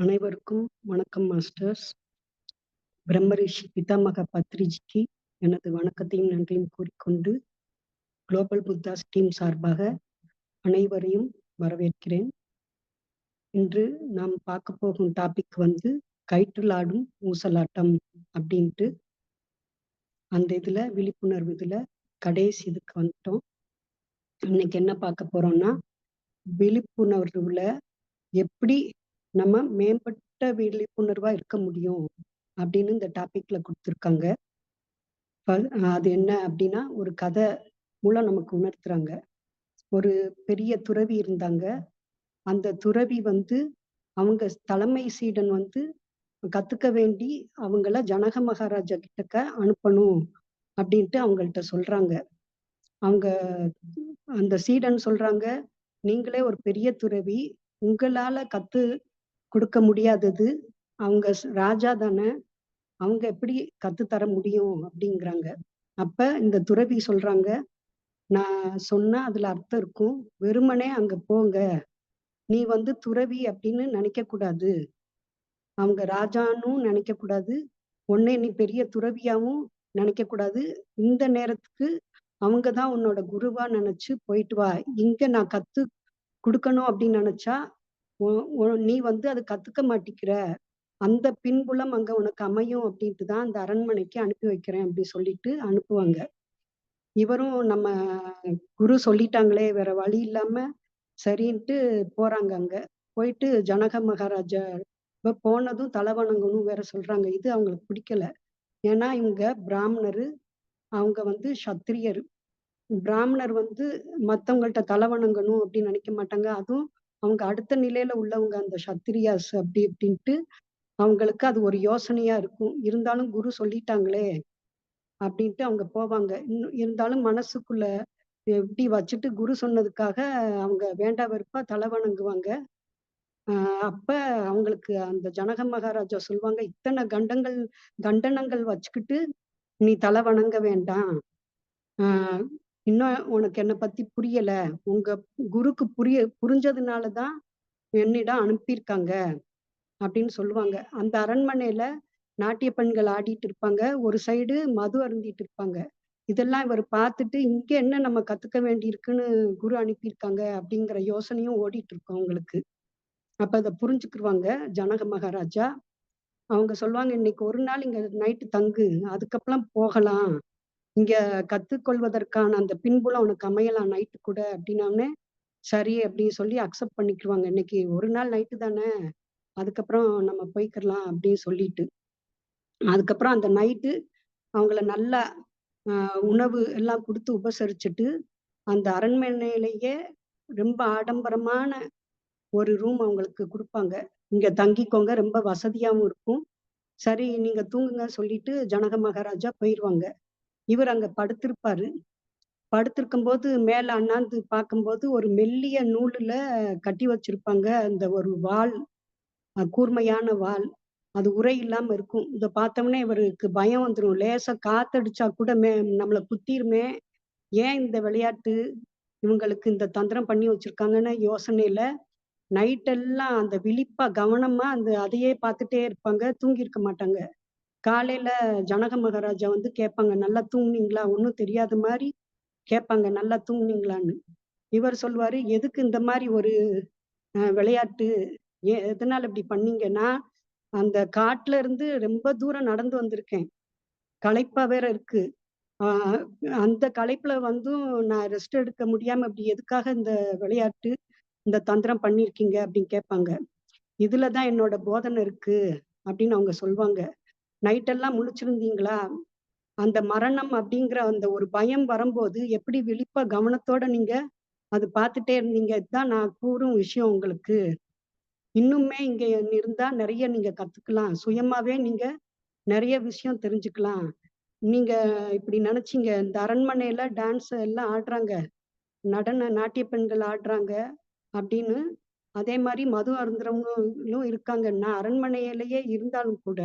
அனைவருக்கும் வணக்கம் மாஸ்டர்ஸ் பிரம்மரிஷி பிதாமக பத்ரிஜிக்கு எனது வணக்கத்தையும் நன்றியும் கூறிக்கொண்டு குளோபல் புத்தாஸ் டீம் சார்பாக அனைவரையும் வரவேற்கிறேன். இன்று நாம் பார்க்க போகும் டாபிக் வந்து கயிற்றுலாடும் ஊசலாட்டம் அப்படின்ட்டு. அந்த இதில் விழிப்புணர்வு இதில் கடைசி இதுக்கு வந்துட்டோம். இன்னைக்கு என்ன பார்க்க போறோம்னா விழிப்புணர்வுல எப்படி நம்ம மேம்பட்ட விழிப்புணர்வா இருக்க முடியும் அப்படின்னு இந்த டாபிக்ல கொடுத்துருக்காங்க. அது என்ன அப்படின்னா ஒரு கதை மூலம் நமக்கு உணர்த்துறாங்க. ஒரு பெரிய துறவி இருந்தாங்க. அந்த துறவி வந்து அவங்க தலைமை சீடன் வந்து கத்துக்க வேண்டி அவங்கள ஜனக மகாராஜா கிட்டக்க அனுப்பணும் அப்படின்ட்டு அவங்கள்ட்ட சொல்றாங்க. அவங்க அந்த சீடன் சொல்றாங்க நீங்களே ஒரு பெரிய துறவி உங்களால கத்து கொடுக்க முடியாதது. அவங்க ராஜா தானே. அவங்க எப்படி கத்து தர முடியும் அப்படிங்கிறாங்க. அப்ப இந்த துறவி சொல்றாங்க நான் சொன்னா அதுல அர்த்தம் இருக்கும். வெறுமனே அங்க போங்க. நீ வந்து துறவி அப்படின்னு நினைக்க கூடாது. அவங்க ராஜானும் நினைக்க கூடாது. உன்னே நீ பெரிய துறவியாவும் நினைக்க கூடாது. இந்த நேரத்துக்கு அவங்க தான் உன்னோட குருவா நினைச்சு போயிட்டு வா. இங்க நான் கத்து கொடுக்கணும் அப்படின்னு நினைச்சா நீ வந்து அதை கத்துக்க மாட்டிக்கிற. அந்த பின்புலம் அங்க உனக்கு அமையும் அப்படின்ட்டு தான் அந்த அரண்மனைக்கு அனுப்பி வைக்கிறேன் அப்படி சொல்லிட்டு அனுப்புவாங்க. இவரும் நம்ம குரு சொல்லிட்டாங்களே வேற வழி இல்லாம சரின்ட்டு போறாங்க அங்க. போயிட்டு ஜனக மகாராஜா இப்ப போனதும் தலை வணங்கணும் வேற சொல்றாங்க. இது அவங்களுக்கு பிடிக்கல. ஏன்னா இவங்க பிராமணரு அவங்க வந்து சத்திரியர். பிராமணர் வந்து மத்தவங்கள்ட்ட தலை வணங்கணும் அப்படின்னு நினைக்க மாட்டாங்க. அதுவும் அவங்க அடுத்த நிலையில உள்ளவங்க அந்த சத்திரியாஸ் அப்படி அப்படின்ட்டு அவங்களுக்கு அது ஒரு யோசனையா இருக்கும். இருந்தாலும் குரு சொல்லிட்டாங்களே அப்படின்ட்டு அவங்க போவாங்க. இன்னும் இருந்தாலும் மனசுக்குள்ள எப்படி வச்சுட்டு குரு சொன்னதுக்காக அவங்க வேண்டா வெறுப்பா தலை வணங்குவாங்க. ஆஹ் அப்ப அவங்களுக்கு அந்த ஜனக மகாராஜா சொல்லுவாங்க இத்தனை கண்டங்கள் கண்டனங்கள் வச்சுக்கிட்டு நீ தலை வணங்க வேண்டாம். ஆஹ் இன்னும் உனக்கு என்னை பத்தி புரியல. உங்க குருக்கு புரிய புரிஞ்சதுனாலதான் என்னிடம் அனுப்பியிருக்காங்க அப்படின்னு சொல்லுவாங்க. அந்த அரண்மனையில நாட்டிய பெண்கள் ஆடிட்டு இருப்பாங்க. ஒரு சைடு மது அருந்திட்டு இருப்பாங்க. இதெல்லாம் இவர் பார்த்துட்டு இங்க என்ன நம்ம கத்துக்க வேண்டி இருக்குன்னு குரு அனுப்பியிருக்காங்க அப்படிங்கிற யோசனையும் ஓடிட்டு இருக்கோம் அவங்களுக்கு. அப்ப அதை புரிஞ்சுக்கிருவாங்க ஜனக மகாராஜா. அவங்க சொல்லுவாங்க இன்னைக்கு ஒரு நாள் இங்க நைட்டு தங்கு. அதுக்கப்புறம் போகலாம். இங்க கத்துக்கொள்வதற்கான அந்த பின்புலம் உனக்கு அமையலாம் நைட்டு கூட அப்படின்னே சரி அப்படின்னு சொல்லி அக்செப்ட் பண்ணிக்குவாங்க இன்னைக்கு ஒரு நாள் நைட்டு தானே அதுக்கப்புறம் நம்ம போய்க்கிடலாம் அப்படின்னு சொல்லிட்டு. அதுக்கப்புறம் அந்த நைட்டு அவங்கள நல்லா உணவு எல்லாம் கொடுத்து உபசரிச்சுட்டு அந்த அரண்மனையிலேயே ரொம்ப ஆடம்பரமான ஒரு ரூம் அவங்களுக்கு கொடுப்பாங்க. இங்க தங்கிக்கோங்க ரொம்ப வசதியாகவும் இருக்கும். சரி நீங்க தூங்குங்க சொல்லிட்டு ஜனக மகாராஜா போயிடுவாங்க இவர் அங்க படுத்திருப்பாரு. படுத்திருக்கும் போது மேல அண்ணாந்து பார்க்கும்போது ஒரு மெல்லிய நூலுல கட்டி வச்சிருப்பாங்க. அந்த ஒரு வால் கூர்மையான வால். அது உரை இல்லாம இருக்கும். இதை பார்த்தோம்னா இவருக்கு பயம் வந்துடும் லேசா காத்தடிச்சா கூட மே நம்மளை குத்திருமே. ஏன் இந்த விளையாட்டு? இவங்களுக்கு இந்த தந்திரம் பண்ணி வச்சிருக்காங்கன்னு யோசனையில நைட்டெல்லாம் அந்த விழிப்பா கவனமா அந்த அதையே பார்த்துட்டே இருப்பாங்க. தூங்கி இருக்க மாட்டாங்க. காலையில ஜனக மகாராஜா வந்து கேட்பாங்க நல்லா தூங்குனீங்களா? ஒன்றும் தெரியாத மாதிரி கேட்பாங்க நல்லா தூங்குனீங்களான்னு. இவர் சொல்வாரு எதுக்கு இந்த மாதிரி ஒரு விளையாட்டு ஏ எதனால இப்படி பண்ணீங்கன்னா அந்த காட்டுல இருந்து ரொம்ப தூரம் நடந்து வந்திருக்கேன். களைப்பா வேற இருக்கு. ஆஹ் அந்த களைப்புல வந்தும் நான் ரெஸ்ட் எடுக்க முடியாம இப்படி எதுக்காக இந்த விளையாட்டு இந்த தந்திரம் பண்ணிருக்கீங்க அப்படின்னு கேட்பாங்க. இதுலதான் என்னோட போதனை இருக்கு. அப்படின்னு அவங்க சொல்லுவாங்க நைட்டெல்லாம் முழிச்சிருந்தீங்களா? அந்த மரணம் அப்படிங்கிற அந்த ஒரு பயம் வரும்போது எப்படி விழிப்பா கவனத்தோட நீங்க அது பார்த்துட்டே இருந்தீங்க? இதுதான் நான் கூறும் விஷயம் உங்களுக்கு. இன்னுமே இங்க இருந்தா நிறைய நீங்க கத்துக்கலாம். சுயமாவே நீங்க நிறைய விஷயம் தெரிஞ்சுக்கலாம். நீங்க இப்படி நினைச்சீங்க இந்த அரண்மனையில டான்ஸ் எல்லாம் ஆடுறாங்க. நடன நாட்டிய பெண்கள் ஆடுறாங்க அப்படின்னு. அதே மாதிரி மது அருந்துறவங்களும் இருக்காங்க. நான் அரண்மனையிலேயே இருந்தாலும் கூட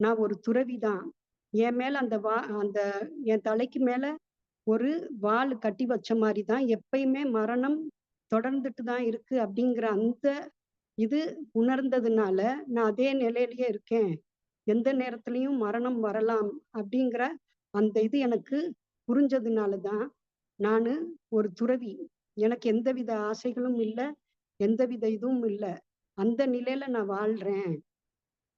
நான் ஒரு துறவி தான். என் மேல அந்த வா அந்த என் தலைக்கு மேல ஒரு வால் கட்டி வச்ச மாதிரி தான் எப்பயுமே மரணம் தொடர்ந்துட்டு தான் இருக்கு அப்படிங்கிற அந்த இது உணர்ந்ததுனால நான் அதே நிலையிலேயே இருக்கேன். எந்த நேரத்துலையும் மரணம் வரலாம் அப்படிங்கிற அந்த இது எனக்கு புரிஞ்சதுனால தான் நான் ஒரு துறவி. எனக்கு எந்தவித ஆசைகளும் இல்லை எந்தவித இதுவும் இல்லை. அந்த நிலையில நான் வாழ்றேன்.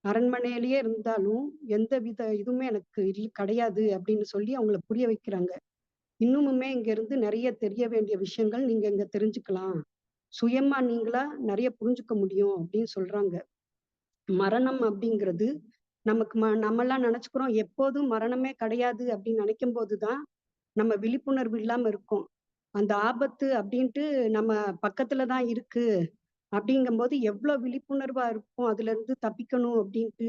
அரண்மனையிலேயே இருந்தாலும் எந்த வித இதுவுமே எனக்கு இல் கிடையாது அப்படின்னு சொல்லி அவங்கள புரிய வைக்கிறாங்க. இன்னுமுமே இங்க இருந்து நிறைய தெரிய வேண்டிய விஷயங்கள் நீங்க இங்க தெரிஞ்சுக்கலாம். சுயமா நீங்களா நிறைய புரிஞ்சுக்க முடியும் அப்படின்னு சொல்றாங்க. மரணம் அப்படிங்கிறது நமக்கு ம நம்மெல்லாம் நினைச்சுக்கிறோம் எப்போதும் மரணமே கிடையாது அப்படின்னு நினைக்கும் போதுதான் நம்ம விழிப்புணர்வு இல்லாம இருக்கோம். அந்த ஆபத்து அப்படின்ட்டு நம்ம பக்கத்துலதான் இருக்கு. அப்படிங்கும்போது எவ்வளவு விழிப்புணர்வா இருக்கும் அதுல இருந்து தப்பிக்கணும் அப்படின்ட்டு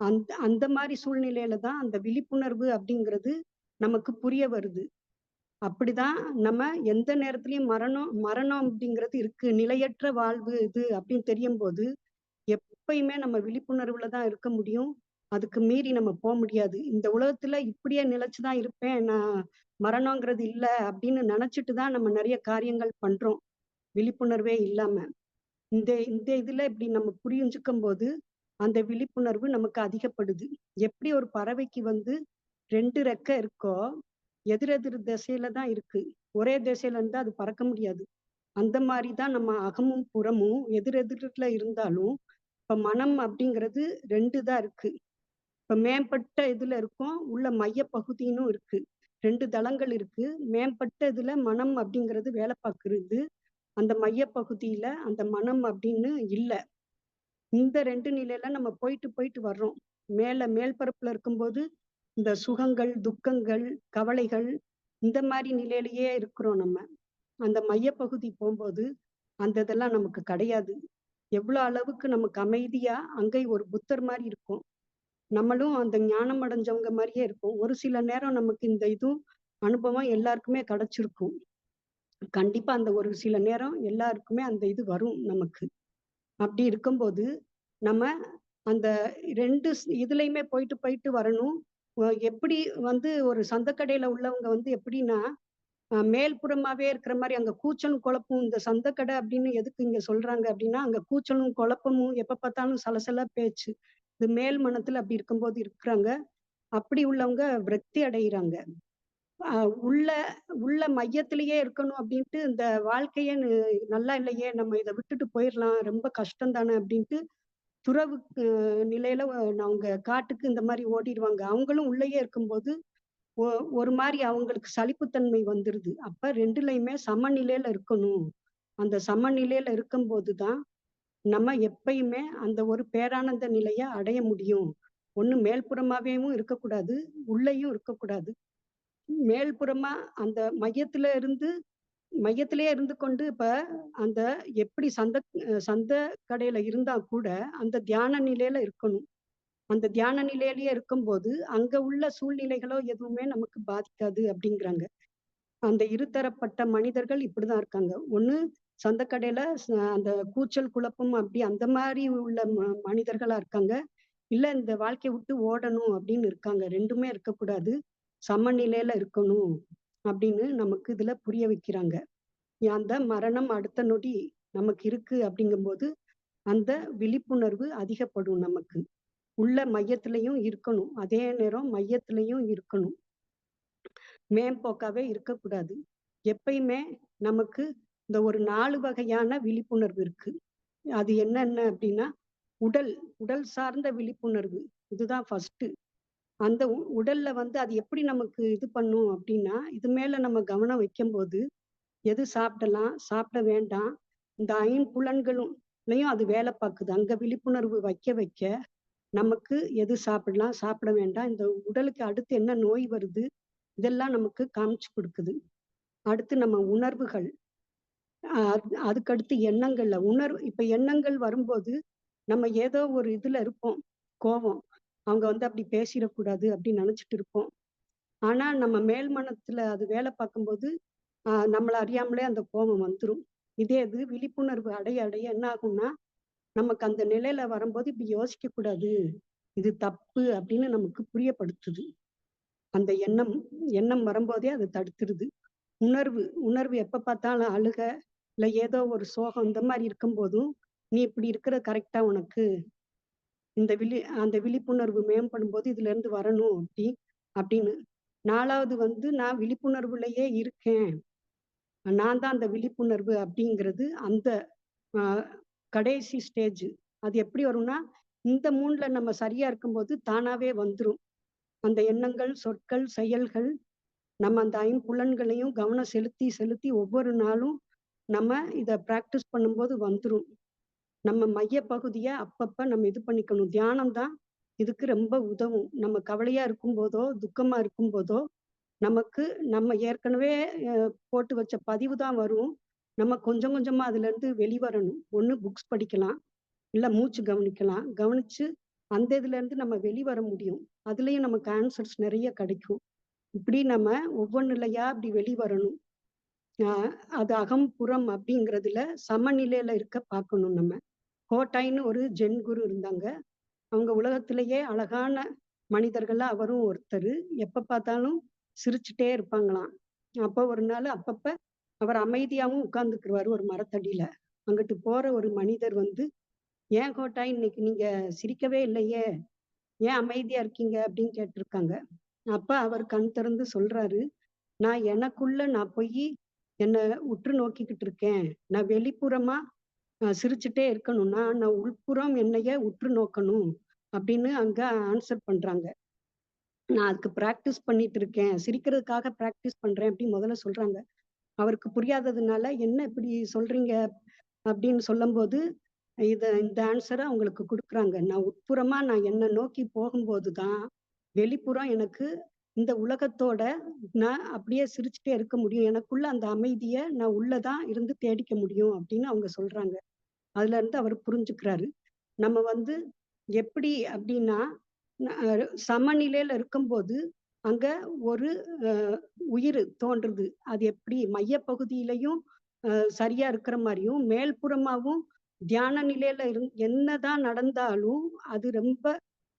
அந்த அந்த மாதிரி சூழ்நிலையில தான் அந்த விழிப்புணர்வு அப்படிங்கிறது நமக்கு புரிய வருது. அப்படிதான் நம்ம எந்த நேரத்திலயும் மரணம் மரணம் அப்படிங்கிறது இருக்கு. நிலையற்ற வாழ்வு இது அப்படின்னு தெரியும் போது எப்பயுமே நம்ம விழிப்புணர்வுல தான் இருக்க முடியும். அதுக்கு மீறி நம்ம போக முடியாது. இந்த உலகத்துல இப்படியே நிலைச்சுதான் இருப்பேன் நான் மரணங்கிறது இல்லை அப்படின்னு நினைச்சிட்டு தான் நம்ம நிறைய காரியங்கள் பண்றோம். விழிப்புணர்வே இல்லாம. இந்த இந்த இதுல இப்படி நம்ம புரிஞ்சுக்கும் போது அந்த விழிப்புணர்வு நமக்கு அதிகப்படுது. எப்படி ஒரு பறவைக்கு வந்து ரெண்டு ரெக்க இருக்கோ எதிரெதிர் திசையில தான் இருக்கு. ஒரே திசையில இருந்தா அது பறக்க முடியாது. அந்த மாதிரி தான் நம்ம அகமும் புறமும் எதிரெதிர்ல இருந்தாலும் இப்ப மனம் அப்படிங்கிறது ரெண்டு தான் இருக்கு. இப்ப மேம்பட்ட இதுல இருக்கும் உள்ள மைய பகுதினும் இருக்கு. ரெண்டு தளங்கள் இருக்கு. மேம்பட்ட இதுல மனம் அப்படிங்கிறது வேலை பார்க்கறது. அந்த மையப்பகுதியில அந்த மனம் அப்படின்னு இல்லை. இந்த ரெண்டு நிலையில நம்ம போயிட்டு போயிட்டு வர்றோம். மேல மேல் பரப்புல இருக்கும்போது இந்த சுகங்கள் துக்கங்கள் கவலைகள் இந்த மாதிரி நிலையிலேயே இருக்கிறோம் நம்ம. அந்த மையப்பகுதி போகும்போது அந்த இதெல்லாம் நமக்கு கிடையாது. எவ்வளோ அளவுக்கு நமக்கு அமைதியா அங்கே ஒரு புத்தர் மாதிரி இருக்கும். நம்மளும் அந்த ஞானம் அடைஞ்சவங்க மாதிரியே இருக்கும் ஒரு சில நேரம் நமக்கு இந்த இதுவும் அனுபவம் எல்லாருக்குமே கிடைச்சிருக்கும். கண்டிப்பா அந்த ஒரு சில நேரம் எல்லாருக்குமே அந்த இது வரும் நமக்கு. அப்படி இருக்கும்போது நம்ம அந்த ரெண்டு இதுலயுமே போயிட்டு போயிட்டு வரணும். எப்படி வந்து ஒரு சந்தக்கடையில உள்ளவங்க வந்து எப்படின்னா மேல்புறமாவே இருக்கிற மாதிரி அங்க கூச்சலும் குழப்பமும் இந்த சந்தக்கடை அப்படின்னு எதுக்கு இங்க சொல்றாங்க அப்படின்னா அங்க கூச்சலும் குழப்பமும் எப்ப பார்த்தாலும் சலசல பேச்சு. இது மேல் மனத்துல அப்படி இருக்கும்போது இருக்கிறாங்க. அப்படி உள்ளவங்க விரக்தி அடைகிறாங்க உள்ள உள்ள மையத்திலேயே இருக்கணும் அப்படின்ட்டு இந்த வாழ்க்கையே நல்லா இல்லையே நம்ம இதை விட்டுட்டு போயிடலாம் ரொம்ப கஷ்டம் தானே அப்படின்ட்டு துறவு நிலையில அவங்க காட்டுக்கு இந்த மாதிரி ஓடிடுவாங்க. அவங்களும் உள்ளேயே இருக்கும்போது ஒரு மாதிரி அவங்களுக்கு சலிப்புத்தன்மை வந்துருது. அப்ப ரெண்டுலையுமே சமநிலையில இருக்கணும். அந்த சமநிலையில இருக்கும்போது தான் நம்ம எப்பயுமே அந்த ஒரு பேரானந்த நிலைய அடைய முடியும். ஒண்ணு மேல்புறமாவேவும் இருக்கக்கூடாது உள்ளேயும் இருக்கக்கூடாது. மேல்புறமா அந்த மையத்துல இருந்து மையத்திலே இருந்து கொண்டு இப்ப அந்த எப்படி சந்த சந்த கடையில இருந்தா கூட அந்த தியான நிலையில இருக்கணும். அந்த தியான நிலையிலேயே இருக்கும்போது அங்க உள்ள சூழ்நிலைகளோ எதுவுமே நமக்கு பாதிக்காது அப்படிங்கிறாங்க. அந்த இருதரப்பட்ட மனிதர்கள் இப்படிதான் இருக்காங்க. ஒண்ணு சந்தக்கடையில அந்த கூச்சல் குழப்பம் அப்படி அந்த மாதிரி உள்ள மனிதர்களா இருக்காங்க. இல்ல இந்த வாழ்க்கையை விட்டு ஓடணும் அப்படின்னு இருக்காங்க. ரெண்டுமே இருக்கக்கூடாது. சமநிலையில இருக்கணும் அப்படின்னு நமக்கு இதுல புரிய வைக்கிறாங்க. அந்த மரணம் அடுத்த நொடி நமக்கு இருக்கு அப்படிங்கும்போது அந்த விழிப்புணர்வு அதிகப்படும் நமக்கு. உள்ள மையத்திலையும் இருக்கணும். அதே நேரம் மையத்திலையும் இருக்கணும். மேம்போக்காவே இருக்கக்கூடாது. எப்பயுமே நமக்கு இந்த ஒரு நாலு வகையான விழிப்புணர்வு இருக்கு. அது என்னென்ன அப்படின்னா உடல் உடல் சார்ந்த விழிப்புணர்வு. இதுதான் ஃபர்ஸ்ட் அந்த உடல்ல வந்து அது எப்படி நமக்கு இது பண்ணும் அப்படின்னா இது மேல நம்ம கவனம் வைக்கும் போது எது சாப்பிடலாம் சாப்பிட வேண்டாம் இந்த ஐம்புலன்களும் அது வேலை பார்க்குது. அங்க விழிப்புணர்வு வைக்க வைக்க நமக்கு எது சாப்பிடலாம் சாப்பிட வேண்டாம் இந்த உடலுக்கு அடுத்து என்ன நோய் வருது இதெல்லாம் நமக்கு காமிச்சு கொடுக்குது. அடுத்து நம்ம உணர்வுகள் அதுக்கடுத்து எண்ணங்கள்ல உணர்வு இப்ப எண்ணங்கள் வரும்போது நம்ம ஏதோ ஒரு இதுல இருப்போம் கோபம் அவங்க வந்து அப்படி பேசிடக்கூடாது அப்படின்னு நினைச்சிட்டு இருப்போம். ஆனா நம்ம மேல் மனத்துல அது வேலை பார்க்கும்போது ஆஹ் நம்மளை அறியாமலே அந்த கோபம் வந்துடும் இதே இது விழிப்புணர்வு அடைய அடைய என்ன ஆகும்னா நமக்கு அந்த நிலையில வரும்போது இப்படி யோசிக்க கூடாது இது தப்பு அப்படின்னு நமக்கு புரியப்படுத்துது. அந்த எண்ணம் எண்ணம் வரும்போதே அது தடுத்துருது. உணர்வு உணர்வு எப்ப பார்த்தாலும் அழுக இல்ல ஏதோ ஒரு சோகம் இந்த மாதிரி இருக்கும் போதும் நீ இப்படி இருக்கிற கரெக்டா உனக்கு? இந்த விழி அந்த விழிப்புணர்வு மேம்படும்போது இதுல இருந்து வரணும் அப்படி அப்படின்னு. நாலாவது வந்து நான் விழிப்புணர்வுலயே இருக்கேன். நான் தான் அந்த விழிப்புணர்வு அப்படிங்கிறது அந்த கடைசி ஸ்டேஜ். அது எப்படி வரும்னா இந்த மூணுல நம்ம சரியா இருக்கும்போது தானாவே வந்துரும். அந்த எண்ணங்கள் சொற்கள் செயல்கள் நம்ம அந்த ஐம்புலன்களையும் கவனம் செலுத்தி செலுத்தி ஒவ்வொரு நாளும் நம்ம இதை ப்ராக்டிஸ் பண்ணும்போது வந்துடும் நம்ம மைய பகுதியை அப்பப்ப நம்ம இது பண்ணிக்கணும். தியானம் தான் இதுக்கு ரொம்ப உதவும். நம்ம கவலையா இருக்கும் போதோ துக்கமா இருக்கும் போதோ நமக்கு நம்ம ஏற்கனவே போட்டு வச்ச பதிவு தான் வரும். நம்ம கொஞ்சம் கொஞ்சமா அதுல இருந்து வெளிவரணும். ஒண்ணு புக்ஸ் படிக்கலாம். இல்ல மூச்சு கவனிக்கலாம். கவனிச்சு அந்த இதுல இருந்து நம்ம வெளிவர முடியும். அதுலயும் நமக்கு ஆன்சர்ஸ் நிறைய கிடைக்கும். இப்படி நம்ம ஒவ்வொன்றுலையா இப்படி வெளிவரணும். அது அகம் புறம் அப்படிங்கிறதுல சமநிலையில இருக்க பார்க்கணும் நம்ம. கோட்டாயின்னு ஒரு ஜென் குரு இருந்தாங்க. அவங்க உலகத்திலேயே அழகான மனிதர்கள்ல அவரும் ஒருத்தர். எப்ப பார்த்தாலும் சிரிச்சுட்டே இருப்பாங்களாம். அப்போ ஒரு நாள் அப்பப்ப அவர் அமைதியாகவும் உட்கார்ந்துக்குருவாரு ஒரு மரத்தடியில. அங்கிட்டு போற ஒரு மனிதர் வந்து ஏன் கோட்டாய் இன்னைக்கு நீங்க சிரிக்கவே இல்லையே? ஏன் அமைதியா இருக்கீங்க? அப்படின்னு கேட்டிருக்காங்க. அப்ப அவர் கண் திறந்து சொல்றாரு நான் எனக்குள்ள நான் போய் என்னை உற்று நோக்கிக்கிட்டு இருக்கேன். நான் வெளிப்புறமா சிரிச்சுட்டே இருக்கணும்னா நான் உள்புறம் என்னைய உற்று நோக்கணும் அப்படின்னு அங்க ஆன்சர் பண்றாங்க. நான் அதுக்கு பிராக்டிஸ் பண்ணிட்டு இருக்கேன். சிரிக்கிறதுக்காக பிராக்டிஸ் பண்றேன் அப்படின்னு முதல்ல சொல்றாங்க. அவருக்கு புரியாததுனால என்ன இப்படி சொல்றீங்க? அப்படின்னு சொல்லும்போது இத இந்த ஆன்சரை அவங்களுக்கு கொடுக்குறாங்க. நான் உட்புறமா நான் என்னை நோக்கி போகும்போது தான் வெளிப்புறம் எனக்கு இந்த உலகத்தோட நான் அப்படியே சிரிச்சுட்டே இருக்க முடியும். எனக்குள்ள அந்த அமைதிய நான் உள்ளதான் இருந்து தேடிக்க முடியும் அப்படின்னு அவங்க சொல்றாங்க. அதுல இருந்து அவர் புரிஞ்சுக்கிறாரு. நம்ம வந்து எப்படி அப்படின்னா சமநிலையில இருக்கும்போது அங்க ஒரு உயிர் தோன்றுது. அது எப்படி? மையப்பகுதியிலையும் சரியா இருக்கிற மாதிரியும் மேல்புறமாவும் தியான நிலையில இரு என்னதான் நடந்தாலும் அது ரொம்ப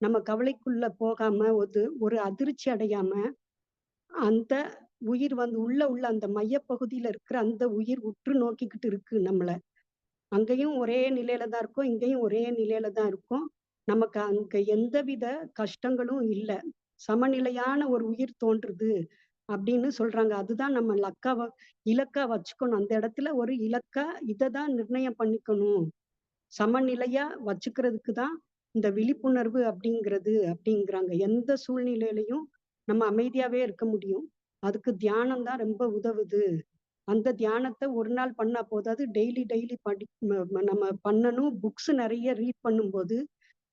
நம்ம கவலைக்குள்ள போகாம ஒரு ஒரு அதிர்ச்சி அடையாம அந்த உயிர் வந்து உள்ள உள்ள அந்த மையப்பகுதியில இருக்கிற அந்த உயிர் உற்று நோக்கிக்கிட்டு இருக்கு நம்மள. அங்கேயும் ஒரே நிலையில தான் இருக்கும் இங்கேயும் ஒரே நிலையில தான் இருக்கும். நமக்கு அங்க எந்தவித கஷ்டங்களும் இல்லை. சமநிலையான ஒரு உயிர் தோன்றுது அப்படின்னு சொல்றாங்க. அதுதான் நம்ம லக்கா இலக்கா வச்சுக்கணும். அந்த இடத்துல ஒரு இலக்கா இதை தான் நிர்ணயம் பண்ணிக்கணும். சமநிலையா வச்சுக்கிறதுக்கு தான் இந்த விழிப்புணர்வு அப்படிங்கிறது அப்படிங்கிறாங்க. எந்த சூழ்நிலையிலையும் நம்ம அமைதியாவே இருக்க முடியும். அதுக்கு தியானம் தான் ரொம்ப உதவுது. அந்த தியானத்தை ஒரு நாள் பண்ணா போதாது டெய்லி டெய்லி படி நம்ம பண்ணணும். புக்ஸ் நிறைய ரீட் பண்ணும்போது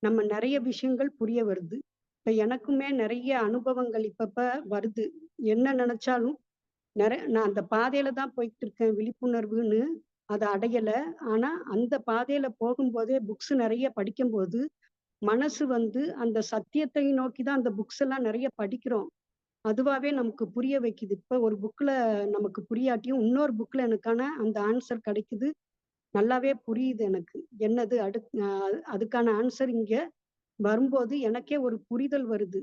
நம்ம நிறைய விஷயங்கள் புரிய வருது. இப்ப எனக்குமே நிறைய அனுபவங்கள் இப்பப்ப வருது. என்ன நினைச்சாலும் நிறைய நான் அந்த பாதையில தான் போயிட்டு இருக்கேன். விழிப்புணர்வுன்னு அதை அடையல. ஆனா அந்த பாதையில போகும்போதே புக்ஸ் நிறைய படிக்கும்போது மனசு வந்து அந்த சத்தியத்தை நோக்கி தான் அந்த புக்ஸ் எல்லாம் நிறைய படிக்கிறோம். அதுவாவே நமக்கு புரிய வைக்குது. இப்ப ஒரு புக்ல நமக்கு புரியாட்டியும் இன்னொரு புக்ல எனக்கான அந்த ஆன்சர் கிடைக்குது. நல்லாவே புரியுது எனக்கு. என்னது அடு அதுக்கான ஆன்சர் இங்க வரும்போது எனக்கே ஒரு புரிதல் வருது.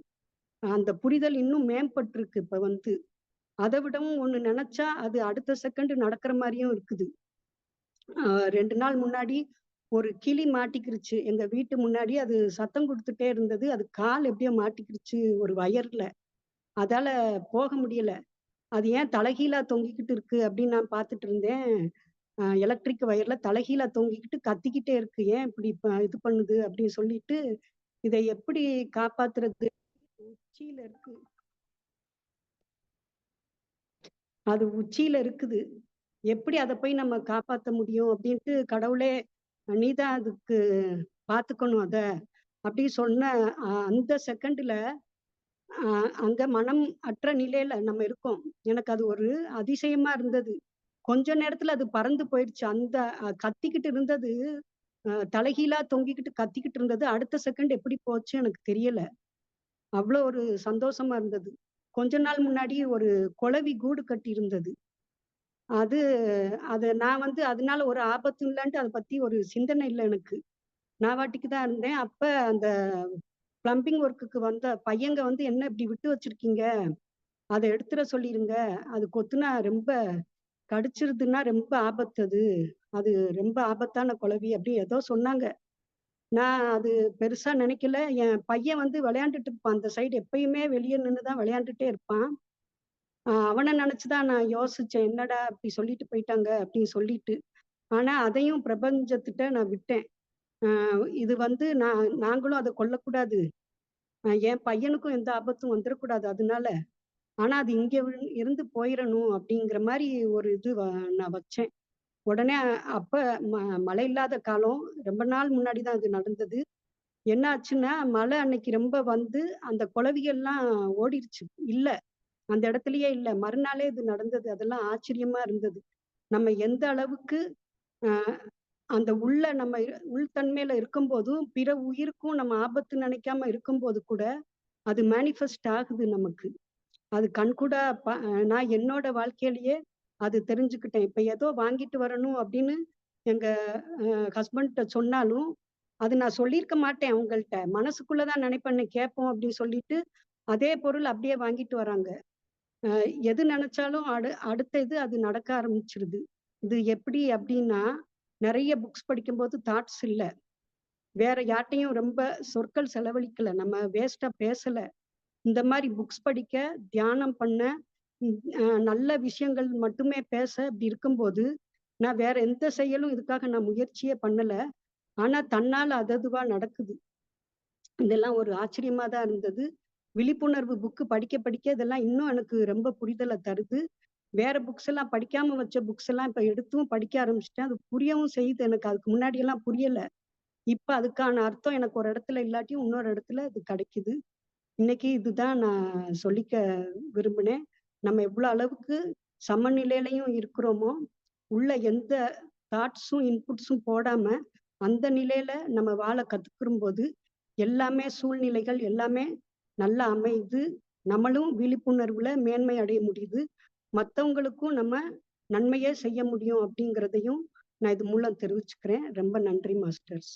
அந்த புரிதல் இன்னும் மேம்பட்டிருக்கு இப்ப வந்து. அதை விடவும் ஒண்ணு நினைச்சா அது அடுத்த செகண்ட் நடக்கிற மாதிரியும் இருக்குது. ரெண்டு நாள் முன்னாடி ஒரு கிளி மாட்டிக்கிருச்சு. எங்க வீட்டு முன்னாடி அது சத்தம் கொடுத்துட்டே இருந்தது. அது கால் எப்படியோ மாட்டிக்கிருச்சு ஒரு வயர்ல. அதால போக முடியல. அது ஏன் தலைகீழா தொங்கிக்கிட்டு இருக்கு அப்படின்னு நான் பார்த்துட்டு இருந்தேன். எலக்ட்ரிக் வயர்ல தலைகீழா தொங்கிக்கிட்டு கத்திக்கிட்டே இருக்கு. ஏன் இப்படி இது பண்ணுது அப்படின்னு சொல்லிட்டு இதை எப்படி காப்பாத்துறது? உச்சியில இருக்கு. அது உச்சியில இருக்குது. எப்படி அதை போய் நம்ம காப்பாத்த முடியும் அப்படின்ட்டு கடவுளே நீதான் அதுக்கு பார்த்துக்கணும் அத. அப்படி சொன்ன அந்த செகண்ட்ல அங்க மனம் அற்ற நிலையில நம்ம இருக்கோம். எனக்கு அது ஒரு அதிசயமா இருந்தது. கொஞ்ச நேரத்துல அது பறந்து போயிடுச்சு. அந்த கத்திக்கிட்டு இருந்தது தலைகீழா தொங்கிக்கிட்டு கத்திக்கிட்டு இருந்தது. அடுத்த செகண்ட் எப்படி போச்சு எனக்கு தெரியல. அவ்வளோ ஒரு சந்தோஷமா இருந்தது. கொஞ்ச நாள் முன்னாடி ஒரு குளவி கூடு கட்டி இருந்தது அது அது நான் வந்து அதனால ஒரு ஆபத்து இல்லைன்ட்டு அதை பத்தி ஒரு சிந்தனை இல்லை எனக்கு நான் வாட்டிக்கு தான் இருந்தேன் அப்ப அந்த பிளம்பிங் ஒர்க்குக்கு வந்த பையங்க வந்து என்ன இப்படி விட்டு வச்சிருக்கீங்க அதை எடுத்துட சொல்லிருங்க அது கொத்துனா ரொம்ப கடிச்சிருதுன்னா ரொம்ப ஆபத்து அது. அது ரொம்ப ஆபத்தான குழவி அப்படி ஏதோ சொன்னாங்க. நான் அது பெருசா நினைக்கல. என் பையன் வந்து விளையாண்டுட்டு இருப்பான். அந்த சைடு எப்பயுமே வெளியே நின்று தான் விளையாண்டுட்டே இருப்பான். அவனை நினைச்சுதான் தான் நான் யோசிச்சேன். என்னடா அப்படி சொல்லிட்டு போயிட்டாங்க அப்படின்னு சொல்லிட்டு. ஆனா அதையும் பிரபஞ்சத்திட்ட நான் விட்டேன். இது வந்து நான் நாங்களும் அதை கொல்லக்கூடாது. என் பையனுக்கும் எந்த ஆபத்தும் வந்துடக்கூடாது அதனால. ஆனா அது இங்க இருந்து போயிடணும் அப்படிங்கிற மாதிரி ஒரு இது வ நான் வச்சேன். உடனே அப்ப ம மழை இல்லாத காலம். ரொம்ப நாள் முன்னாடி தான் அது நடந்தது. என்ன ஆச்சுன்னா, மழை அன்னைக்கு ரொம்ப வந்து அந்த குளவிகள்லாம் ஓடிருச்சு. இல்லை அந்த இடத்துலயே இல்ல. மறுநாளே இது நடந்தது. அதெல்லாம் ஆச்சரியமா இருந்தது. நம்ம எந்த அளவுக்கு அந்த உள்ள நம்ம உள்தன்மையில உள்தன்மையில இருக்கும்போதும், பிற உயிருக்கும் நம்ம ஆபத்து நினைக்காம இருக்கும்போது கூட, அது மேனிஃபெஸ்ட் ஆகுது நமக்கு. அது கண்கூடா நான் என்னோட வாழ்க்கையிலேயே அது தெரிஞ்சுக்கிட்டேன். இப்ப ஏதோ வாங்கிட்டு வரணும் அப்படின்னு எங்க அ ஹஸ்பண்ட்ட சொன்னாலும், அது நான் சொல்லியிருக்க மாட்டேன் அவங்கள்ட்ட. மனசுக்குள்ளதான் நினைப்பேன்னு நினைப்பேன் கேட்போம் அப்படின்னு சொல்லிட்டு, அதே பொருள் அப்படியே வாங்கிட்டு வராங்க. எது நினைச்சாலும் அடு அடுத்த இது அது நடக்க ஆரம்பிச்சிருது இது எப்படி அப்படின்னா, நிறைய புக்ஸ் படிக்கும்போது தாட்ஸ் இல்ல. வேற யார்ட்டையும் ரொம்ப சொற்கள் செலவழிக்கல. நம்ம வேஸ்ட்டா பேசல. இந்த மாதிரி புக்ஸ் படிக்க, தியானம் பண்ண, நல்ல விஷயங்கள் மட்டுமே பேச இப்படி இருக்கும்போது, நான் வேற எந்த செயலும் இதுக்காக நான் முயற்சியே பண்ணல. ஆனா தன்னால அததுவா நடக்குது. இதெல்லாம் ஒரு ஆச்சரியமா தான் இருந்தது. விழிப்புணர்வு புக்கு படிக்க படிக்க இதெல்லாம் இன்னும் எனக்கு ரொம்ப புரிதலை தருது. வேற புக்ஸ் எல்லாம் படிக்காம வச்ச புக்ஸ் எல்லாம் இப்ப எடுத்தும் படிக்க ஆரம்பிச்சிட்டேன் அது புரியவும் செய்யுது எனக்கு. அதுக்கு முன்னாடியெல்லாம் புரியல. இப்ப அதுக்கான அர்த்தம் எனக்கு ஒரு இடத்துல இல்லாட்டியும், இன்னொரு இடத்துல அது கிடைக்குது. இன்னைக்கு இதுதான் நான் சொல்லிக்க விரும்பினேன். நம்ம எவ்வளோ அளவுக்கு சமநிலையிலையும் இருக்கிறோமோ, உள்ள எந்த தாட்ஸும், இன்புட்ஸும் போடாம, அந்த நிலையில நம்ம வாழ கத்துக்கிறும்போது, எல்லாமே சூழ்நிலைகள் எல்லாமே நல்லா அமையுது. நம்மளும் விழிப்புணர்வுல மேன்மை அடைய முடியுது. மத்தவங்களுக்கும் நம்ம நன்மையை செய்ய முடியும் அப்படிங்கிறதையும் நான் இது மூலம் தெரிவிச்சுக்கிறேன். ரொம்ப நன்றி மாஸ்டர்ஸ்.